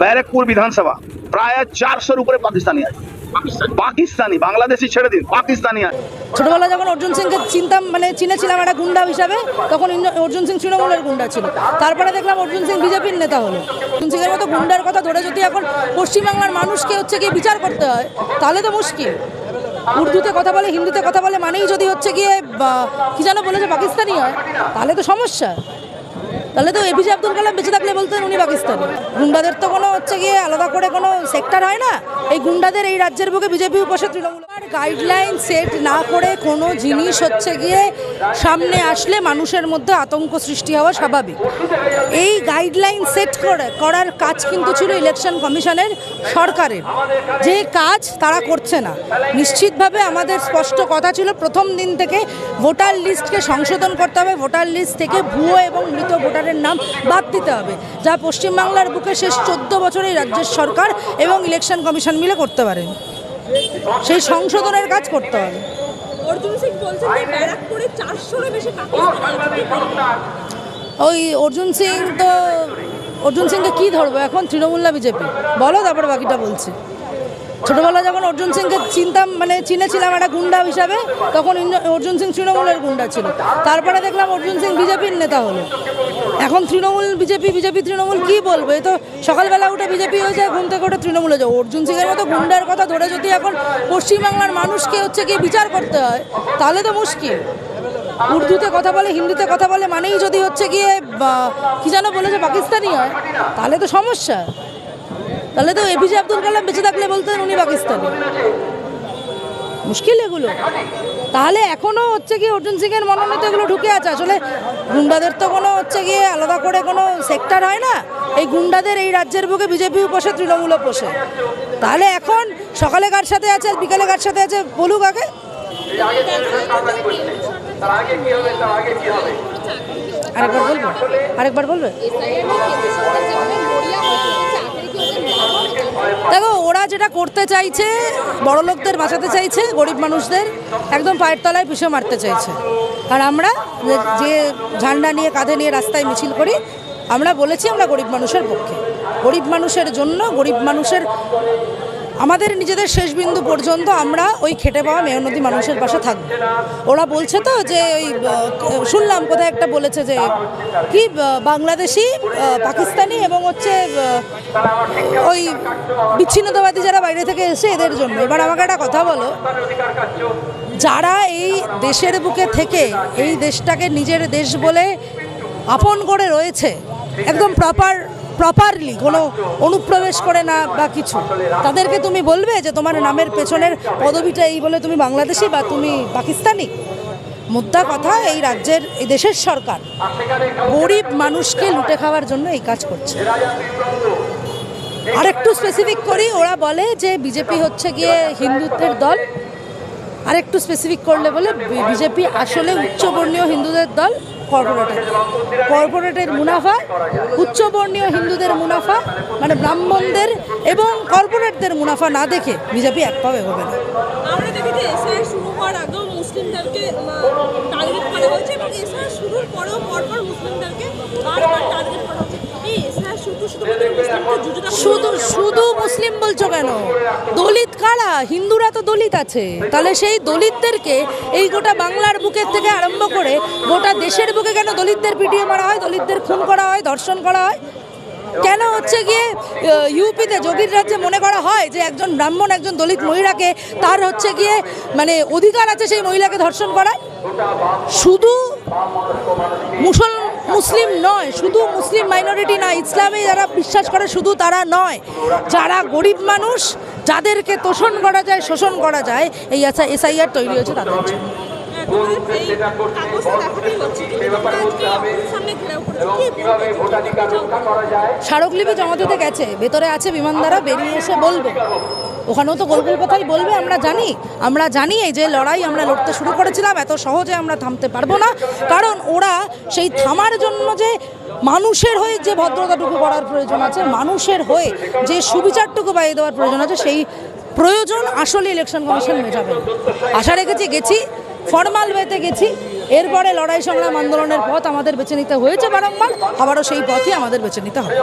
ব্যারেকপুর বিধানসভা প্রায় চারশোর উপরে পাকিস্তানি আছে। পাকিস্তানি, বাংলাদেশি ছেড়ে দিন, পাকিস্তানি আছে। ছোটবেলা যখন অর্জুন সিংকে চিনতাম মানে চিনেছিলাম একটা গুন্ডা হিসাবে, তখন অর্জুন সিং তৃণমূলের গুন্ডা ছিল। তারপরে দেখলাম অর্জুন সিং বিজেপির নেতা হলো। অর্জুন সিংয়ের মতো গুন্ডার কথা ধরে যদি এখন পশ্চিমবাংলার মানুষকে হচ্ছে গিয়ে বিচার করতে হয়, তাহলে তো মুশকিল। উর্দুতে কথা বলে, হিন্দিতে কথা বলে মানেই যদি হচ্ছে গিয়ে কি যেন বলেছে, পাকিস্তানি হয়, তাহলে তো সমস্যা। তাহলে তো এপিজে আব্দুল কালাম বেঁচে থাকলে বলতেন উনি পাকিস্তানি। গুন্ডাদের তো কোনো হচ্ছে গিয়ে আলাদা করে কোনো সেক্টর হয় না। এই গুন্ডাদের এই রাজ্যের বুকে বিজেপি বসে তৃণমূল। গাইডলাইন সেট না করে কোনো জিনিস হচ্ছে গিয়ে সামনে আসলে মানুষের মধ্যে আতঙ্ক সৃষ্টি হওয়া স্বাভাবিক। এই গাইডলাইন সেট করে, করার কাজ কিন্তু ছিল ইলেকশন কমিশনের সরকারের। যে কাজ তারা করছে না। নিশ্চিতভাবে আমাদের স্পষ্ট কথা ছিল, প্রথম দিন থেকে ভোটার লিস্টকে সংশোধন করতে হবে। ভোটার লিস্ট থেকে ভুয়ো এবং মৃত ভোটারের নাম বাদ দিতে হবে যা পশ্চিমবাংলার বুকে শেষ চোদ্দ বছরে রাজ্যের সরকার এবং ইলেকশন কমিশন মিলে করতে পারেন সেই সংশোধনের কাজ করতে হবে। অর্জুন সিং বলছেন যে ব্যারাকপুরে চারশোরও বেশি ওই অর্জুন সিং তো অর্জুন সিংকে কী ধরবো? এখন তৃণমূল না বিজেপি? বলো তারপরে বাকিটা বলছি। ছোটবেলা যখন অর্জুন সিংকে চিনতাম মানে চিনেছিলাম একটা গুন্ডা হিসাবে, তখন অর্জুন সিং তৃণমূলের গুন্ডা ছিল। তারপরে দেখলাম অর্জুন সিং বিজেপির নেতা হলো। এখন তৃণমূল, বিজেপি বিজেপি, তৃণমূল কি বলব? এই তো সকালবেলা উঠে বিজেপি হয়ে যায়, ঘুম থেকে উঠে তৃণমূলে যাও। অর্জুন সিংয়ের মতো গুন্ডার কথা ধরে যদি এখন পশ্চিমবাংলার মানুষকে হচ্ছে গিয়ে বিচার করতে হয়, তাহলে তো মুশকিল। উর্দুতে কথা বলে, হিন্দিতে কথা বলে মানেই যদি হচ্ছে গিয়ে কি যেন বলেছে, পাকিস্তানি হয়, তাহলে তো সমস্যা। তাহলে তো এপিজে আব্দুল কালাম বেঁচে থাকলে বলতেন উনি পাকিস্তানি। মুশকিল এগুলো। তাহলে এখনও হচ্ছে কি অর্জুন সিং এর মনোনীত এগুলো ঢুকে আছে। আসলে গুন্ডাদের তো কোনো হচ্ছে গিয়ে আলাদা করে কোনো সেক্টর হয় না। এই গুন্ডাদের এই রাজ্যের বুকে বিজেপিও পোষে তৃণমূলও পোষে তাহলে এখন সকালে কার সাথে আছে, বিকালে কার সাথে আছে বলুক আগে। আরেকবার বলবে আরেকবার বলবে। দেখো, ওরা যেটা করতে চাইছে বড় লোকদের বাঁচাতে চাইছে, গরিব মানুষদের একদম পায়ের তলায় পিষে মারতে চাইছে। আর আমরা যে ঝান্ডা নিয়ে, কাঁধে নিয়ে রাস্তায় মিছিল করি, আমরা বলেছি আমরা গরিব মানুষের পক্ষে। গরিব মানুষের জন্য, গরিব মানুষের আমাদের নিজেদের শেষ বিন্দু পর্যন্ত আমরা ওই খেটে পাওয়া মেহনতি মানুষের পাশে থাকব। ওরা বলছে তো যে ওই শুনলাম কোথায় একটা বলেছে যে কি বাংলাদেশি পাকিস্তানি এবং হচ্ছে ওই বিচ্ছিন্নতাবাদী যারা বাইরে থেকে এসে এদের জন্য। এবার আমাকে একটা কথা বলো, যারা এই দেশের বুকে থেকে, এই দেশটাকে নিজের দেশ বলে আপন করে রয়েছে, একদম প্রপার প্রপারলি কোনো অনুপ্রবেশ করে না বা কিছু। তাদেরকে তুমি বলবে যে তোমার নামের পেছনের পদবিটা এই বলে তুমি বাংলাদেশি বা তুমি পাকিস্তানি? মুদ্রা কথা এই রাজ্যের, এই দেশের সরকার গরিব মানুষকে লুটে খাওয়ার জন্য এই কাজ করছে। আরেকটু স্পেসিফিক করি, ওরা বলে যে বিজেপি হচ্ছে গিয়ে হিন্দুত্বের দল। আরেকটু স্পেসিফিক করলে বলে বিজেপি আসলে উচ্চবর্ণীয় হিন্দুদের দল। কর্পোরেটের কর্পোরেটের মুনাফা, উচ্চবর্ণীয় হিন্দুদের মুনাফা মানে ব্রাহ্মণদের এবং কর্পোরেটদের মুনাফা না দেখে বিজেপি এক পাবে হবে না। শুরু হওয়ার আগেও মুসলিমদেরকে টার্গেট করা হয়েছে এবং এসআই শুরুর পরেও পরপর মুসলিমদেরকে বারবার টার্গেট করা হচ্ছে এই এসআই শুধু শুধু মুসলিম বলছো কেন? দলিত কারা? হিন্দুরা তো দলিত আছে। তাহলে সেই দলিতদেরকে এই গোটা বাংলার বুকের থেকে আরম্ভ করে গোটা দেশের বুকে কেন দলিতদের পিটিয়ে মারা হয়? দলিতদের খুন করা হয় ধর্ষণ করা হয়? কেন হচ্ছে গিয়ে ইউপিতে যোগীর রাজ্যে মনে করা হয় যে একজন ব্রাহ্মণ একজন দলিত মহিলাকে তার হচ্ছে গিয়ে মানে অধিকার আছে সেই মহিলাকে ধর্ষণ করার শুধু মুসল মুসলিম নয়, শুধু মুসলিম মাইনরিটি না, ইসলামে যারা বিশ্বাস করে শুধু তারা নয়। যারা গরিব মানুষ, যাদেরকে তোষণ করা যায়, শোষণ করা যায়, এই আচ্ছা এসআইআর তৈরি হয়েছে তাদের জন্য। স্মারকলিপি জমা দিতে গেছে, ভেতরে আছে বিমানদারা বেরিয়ে এসে বলবে। ওখানেও তো গোল কথাই বলবে, আমরা জানি। আমরা জানি এই যে লড়াই আমরা লড়তে শুরু করেছিলাম, এত সহজে আমরা থামতে পারব না। কারণ ওরা সেই থামার জন্য যে মানুষের হয়ে যে ভদ্রতাটুকু করার প্রয়োজন আছে, মানুষের হয়ে যে সুবিচারটুকু পাইয়ে দেওয়ার প্রয়োজন আছে, সেই প্রয়োজন আসলে ইলেকশন কমিশন মেটাবে। আশা রেখেছি গেছি, ফর্মাল ওয়েতে গেছি। এরপরে লড়াই সংগ্রাম আন্দোলনের পথ আমাদের বেছে নিতে হয়েছে বারংবার, আবারও সেই পথই আমাদের বেছে নিতে হবে।